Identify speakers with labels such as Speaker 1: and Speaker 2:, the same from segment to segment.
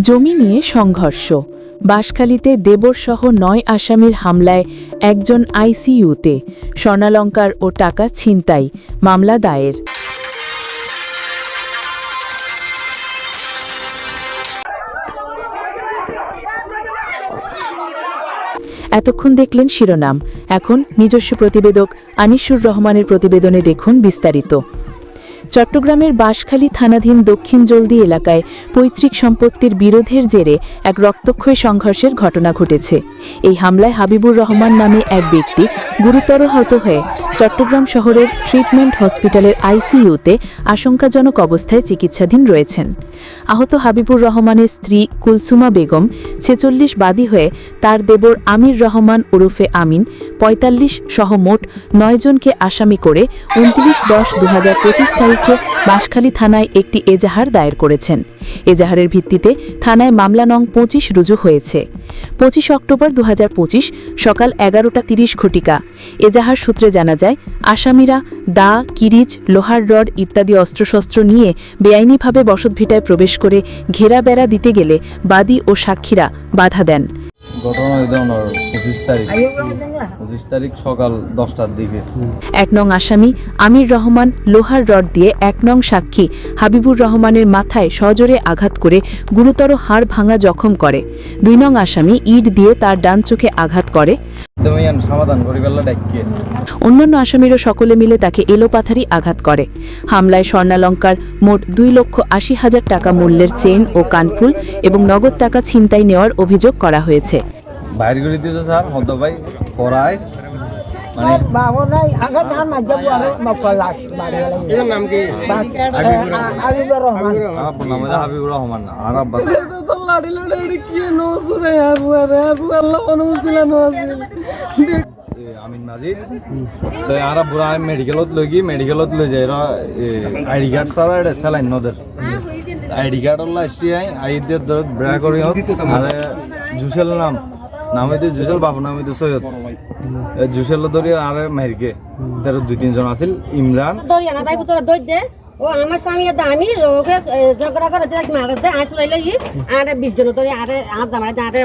Speaker 1: জমি নিয়ে সংঘর্ষ। বাঁশখালীতে দেবরসহ নয় আসামির হামলায় একজন আইসিইউতে, স্বর্ণালঙ্কার ও টাকা ছিনতাই, মামলা দায়ের। এতক্ষণ দেখলেন শিরোনাম। এখন নিজস্ব প্রতিবেদক আনিসুর রহমানের প্রতিবেদনে দেখুন বিস্তারিত। চট্টগ্রামের বাঁশখালী থানাধীন দক্ষিণ জলদি এলাকায় পৈতৃক সম্পত্তির বিরোধের জেরে এক রক্তক্ষয়ী সংঘর্ষের ঘটনা ঘটেছে। এই হামলায় হাবিবুর রহমান নামে এক ব্যক্তি গুরুতর আহত হয়ে চট্টগ্রাম শহরের ট্রিটমেন্ট হসপিটালের আইসিইউতে আশঙ্কাজনক অবস্থায় চিকিৎসাধীন রয়েছেন। আহত হাবিবুর রহমানের স্ত্রী কুলসুমা বেগম ছেচল্লিশ বাদী হয়ে তার দেবর আমির রহমান ওরফে আমিন পঁয়তাল্লিশ সহ মোট নয়জনকে আসামি করে উনত্রিশ দশ দু তারিখে বাঁশখালী থানায় একটি এজাহার দায়ের করেছেন। এজাহারের ভিত্তিতে থানায় মামলা নং পঁচিশ রুজু হয়েছে। পঁচিশ অক্টোবর দু হাজার পঁচিশ সকাল এগারোটা তিরিশ ঘটিকা। এজাহার সূত্রে জানা যায়, আসামিরা দা, কিরিচ, লোহার রড ইত্যাদি অস্ত্রশস্ত্র নিয়ে বেআইনিভাবে বসতভিটায় প্রবেশ করে ঘেরা বেড়া দিতে গেলে বাদী ও সাক্ষীরা বাধা দেন।
Speaker 2: ঘটনা ধরনের পঁচিশ তারিখ। পঁচিশ তারিখ সকাল দশটার দিকে।
Speaker 1: এক নং আসামি আমির রহমান লোহার রড দিয়ে এক নং সাক্ষী হাবিবুর রহমানের মাথায় সজোরে আঘাত করে গুরুতর হাড় ভাঙা জখম করে। দুই নং আসামি ইট দিয়ে তার ডান চোখে আঘাত করে। অন্যান্য আসামিরও সকলে মিলে তাকে এলোপাথারি আঘাত করে। হামলায় স্বর্ণালঙ্কার মোট দুই লক্ষ আশি হাজার টাকা মূল্যের চেন ও কানফুল এবং নগদ টাকা ছিনতাই নেওয়ার অভিযোগ করা হয়েছে।
Speaker 3: রহমান
Speaker 2: বাবু নাম দুই তিনজন আছিল ইমরান
Speaker 4: ও আমার স্বামী আমি ঝগড়া করে আরে জামাই দে আরে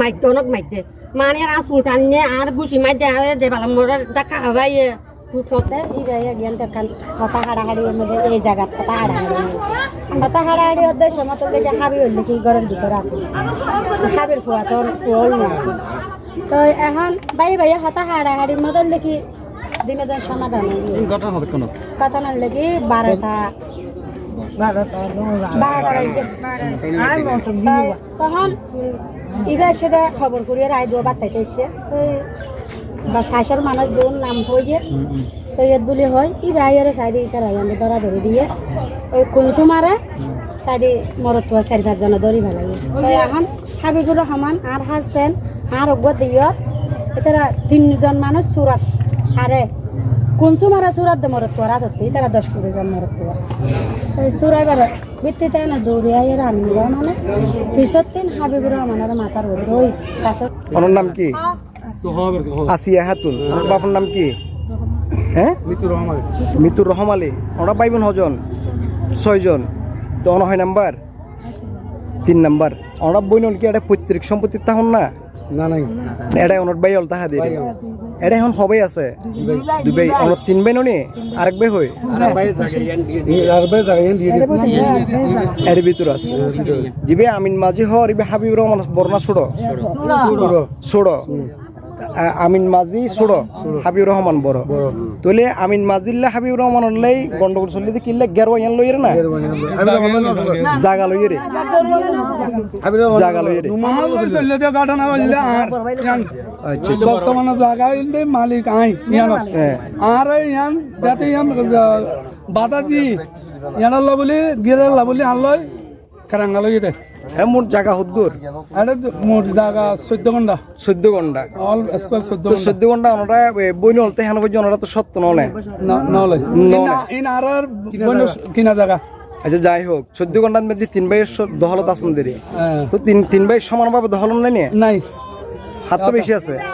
Speaker 4: মাইতে অনেক মাইতে মানে আর চুল টানিয়ে আর গুছি মাইতে আরে দে বালা মোরে দেখা হবাই দেখান কথা হাড়াহাড়ি মধ্যে এই জায়গা কথা হাড়াহাড়ি কথা হাড়াহাড়ি ওদের সমতল দেখে হাবি হইলে কি ঘরের ভিতরে আছে। হাবির ফুয়া তো ফুয়াল আছে। তো এখন বাই বাই হতা হাড়াহাড়ির মধ্যে দেখি দিনে যায় সমাধান হইল। কথা না লেগে বারোটা।
Speaker 3: বারোটা
Speaker 4: বারোটা। তখন ইবার সেটা খবর করিয়ে রায় দেওয়া বার্তাইতে এসে। ওই বা মানুষ যোন নাম হয়ে সৈয়দ বলে হয় ই ভাইয়ারে সাইডে ইতার আইয়ান ধরা ধরে দিয়ে ওই কুলসুমারে সাইডে মরত চারি পাঁচজন ধরি ভালো এখন হাবিবুর রহমান আর হাজবেন্ড আর অজ্ঞ দিয় এতারা তিনজন মানুষ সুরাত আরে কুলসুমারা সুরাত দে মরত তোরা ধরতে তারা দশ কুড়ি জন মরত তোরা ওই না দৌড়িয়া এর মানে। পিছত তিন হাবিবুর রহমানের মাথার ওই কাছত
Speaker 5: ওনার নাম কি? আসিয়া হাতুন। ওনার বাবার নাম কি? হ্যাঁ মিতুর রহমান আলী। ওনার ভাই বোন হজন? ছয়জন। তো অন হয় নাম্বার তিন নাম্বার ওনার বই কি এটা পৈতৃক সম্পত্তি তাহন না? না নাই। এটা ওনার ভাই অল তাহা দিয়ে এটা এখন সবাই আছে। দুবাই ওনার তিন বাই ননি? আরেক ভাই হই। এর ভিতর আছে। যিবে আমিন মাঝি হর ইবে হাবিব রহমান বর্ণা ছোড় ছোড় আ- আমিন মাঝি ছোড় হাবিব রহমান বড়। তোলে আমিন মাজিল্লা হাবিব রহমান লাই গন্ডগোল চলি কিনলে গেরবা ইয়ান লইরে না? জাগা লইরে জাগা লইরে আচ্ছা
Speaker 6: বর্তমানে জায়গা ইলদে মালিক আই ইয়ানত
Speaker 5: হ্যাঁ।
Speaker 6: আর ইয়ান যাতে ইয়ান বাধা দি ইয়ানাল্লা বলি গিরাল্লা বলি আনলয়। কারাঙ্গালয় ইতে
Speaker 5: হ্যাঁ মোট জাগা হুদ্দুর
Speaker 6: এটা মোট জায়গা চোদ্দ ঘণ্টা
Speaker 5: চোদ্দ ঘণ্টা
Speaker 6: অল স্কোয়ার চোদ্দ
Speaker 5: চোদ্দ ঘণ্টা ওনারা বই নলতে হেন বই ওনারা তো সত্য
Speaker 6: নলে।
Speaker 5: নলে।
Speaker 6: ইন আর আর কিনা জায়গা।
Speaker 5: আচ্ছা যাই হোক চোদ্দ ঘণ্টার মধ্যে তিন স- দহলত আসুন দেরি।
Speaker 6: হ্যাঁ।
Speaker 5: তো তিন তিন ভাই সমানভাবে দহলন নাই নিয়ে
Speaker 6: নাই।
Speaker 5: হাত তো বেশি আছে।
Speaker 3: দা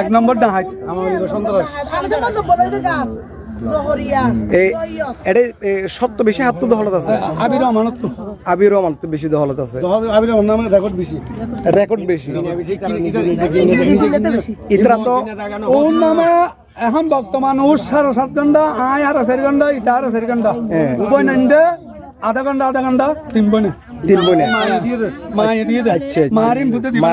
Speaker 6: এক নম্বর ডাহাই আমার সন্ত্রাস
Speaker 3: আলোচনা জব্বরে দে গাছ
Speaker 5: এটা এ, সত্য বেশি হাত তো দহলত আছে
Speaker 6: আবির রহমানত তো
Speaker 5: আবির রহমান তো বেশি দহলত আছে।
Speaker 6: আবির রহমান রেকর্ড বেশি।
Speaker 5: রেকর্ড বেশি। ইতরা তো
Speaker 6: ওর নামে এখন বর্তমান ওর সাড়ে সাত ঘণ্টা আয় আর চারি ঘণ্টা ইটা আর চারি ঘণ্টা।
Speaker 5: হ্যাঁ।
Speaker 6: উভয় নাইন আধা ঘণ্টা আধা ঘণ্টা তিন বনে।
Speaker 5: তিন বোনে।
Speaker 6: মায়ে দিয়ে দে
Speaker 5: আচ্ছা, আচ্ছা।
Speaker 6: মারিম দিব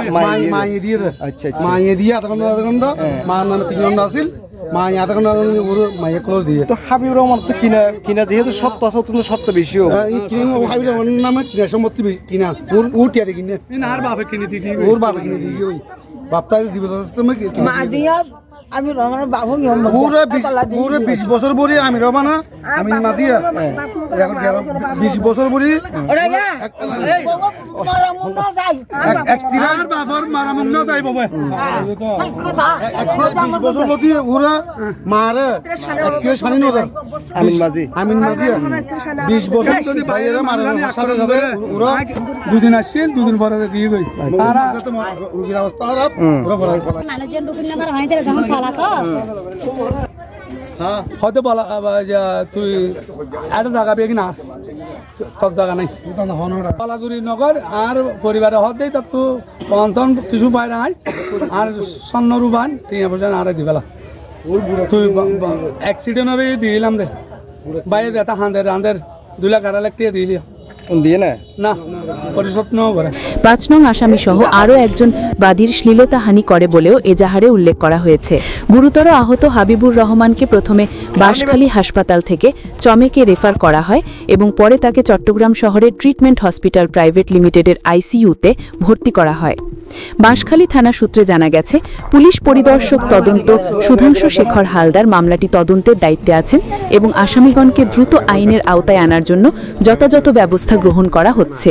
Speaker 5: মায়ে-
Speaker 6: দিয়ে দে।
Speaker 5: আচ্ছা আচ্ছা।
Speaker 6: মায়ে দিয়ে আধা ঘণ্টা আধা ঘণ্টা। মার নামে তিন ঘণ্টা আছিল। মায়ে ইয়াতে ঘণ্টা ওর মায়ে কলর দিয়ে।
Speaker 5: তো হাবিব রহমান তো কিনা কিনা যেহেতু সত্য আছে অত্যন্ত সত্য বেশিও
Speaker 6: এই কিনে ও হাবিলে ওর নামে কিনা সম্পত্তি কিনা। ওর ওর টিয়াতে কিনে আর বাপে কিনে দিই ওর বাপে কিনে দিই ওই। বাপটা জীবিত অবস্থা
Speaker 3: মা দিয়া আমি রহমানের বাবু
Speaker 6: পুরো বিশ পুরো বিশ বছর বলি আমি রবা না আমি মাতিয়া বিশ বছর সাথে ওরা দুদিন আসছিল দুদিন পরে গিয়ে গই তারা রোগীর অবস্থা খারাপ। ওরা ভরাই ফেলায়
Speaker 4: মানুষজন যখন
Speaker 6: হয়তো বলা তুই একটা জায়গা পেয়ে না তোর জায়গা নাই। পালাজুরি নগর আর পরিবারে হত দেই তার তো কন্তন কিছু পায় নাই। আর স্বর্ণ রুবান টিয়া পয়সা আর দিবেলা তুই অ্যাক্সিডেন্টরে দিলাম দে। বাইরে দেতা হাঁদের রাঁধের দুই লাখ আড়াই লাখ টিয়া দিলি।
Speaker 1: পাঁচ নং আসামি সহ আরও একজন বাদীর শ্লীলতাহানি করে বলেও এজাহারে উল্লেখ করা হয়েছে। গুরুতর আহত হাবিবুর রহমানকে প্রথমে বাঁশখালী হাসপাতাল থেকে চমেকে রেফার করা হয় এবং পরে তাকে চট্টগ্রাম শহরের ট্রিটমেন্ট হসপিটাল প্রাইভেট লিমিটেডের আইসিইউতে ভর্তি করা হয়। বাঁশখালী থানা সূত্রে জানা গেছে, পুলিশ পরিদর্শক তদন্ত, সুধাংশু শেখর হালদার মামলাটি তদন্তের দায়িত্বে আছেন এবং আসামিগণকে দ্রুত আইনের আওতায় আনার জন্য যথাযথ ব্যবস্থা গ্রহণ করা হচ্ছে।